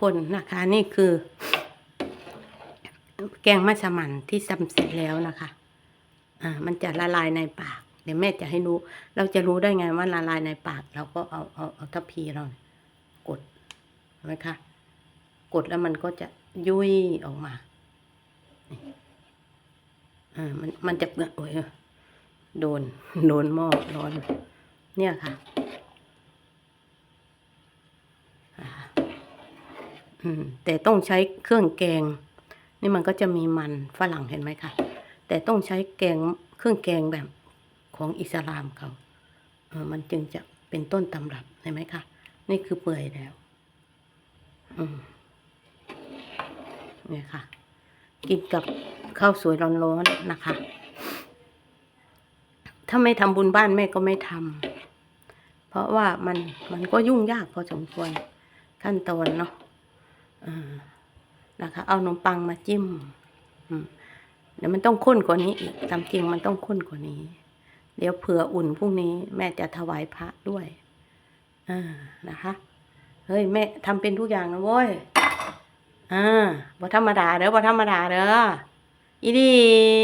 คนนะคะนี่คือ แกงมัสมั่นที่ทำเสร็จแล้วนะคะ อ่า มันจะละลายในปาก เดี๋ยวแม่จะให้รู้ เราจะรู้ได้ไงว่าละลายในปาก เราก็เอาเอาเอาทัพพีเรา กดเห็นไหมคะกดแล้วมันก็จะยุ่ยออกมาอ่ามันมันจะโอ้ยโดน โดนหม้อร้อน เนี่ยค่ะอ่าอืม แต่ต้องใช้เครื่องแกง นี่มันก็จะมีมันฝรั่งเห็นไหมคะแต่ต้องใช้แกงเครื่องแกงแบบของอิสลามเขาเออมันจึงจะเป็นต้นตำรับเห็นไหมคะนี่คือเปื่อยแล้วเนี่ยค่ะ กินกับข้าวสวยร้อนๆนะคะ ถ้าไม่ทำบุญบ้านแม่ก็ไม่ทำเพราะว่ามันมันก็ยุ่งยากพอสมควรขั้นตอนเนาะ นะคะ เอาขนมปังมาจิ้มเดี๋ยวมันต้องข้นกว่านี้อีกตามจริงมันต้องข้นกว่านี้ เดี๋ยวเผื่ออุ่นพรุ่งนี้ แม่จะถวายพระด้วยอ่านะคะ เฮ้ยแม่ทำเป็นทุกอย่างนะเว้ยอ่าบ่ธรรมดาเด้อบ่ธรรมดาเด้ออีดี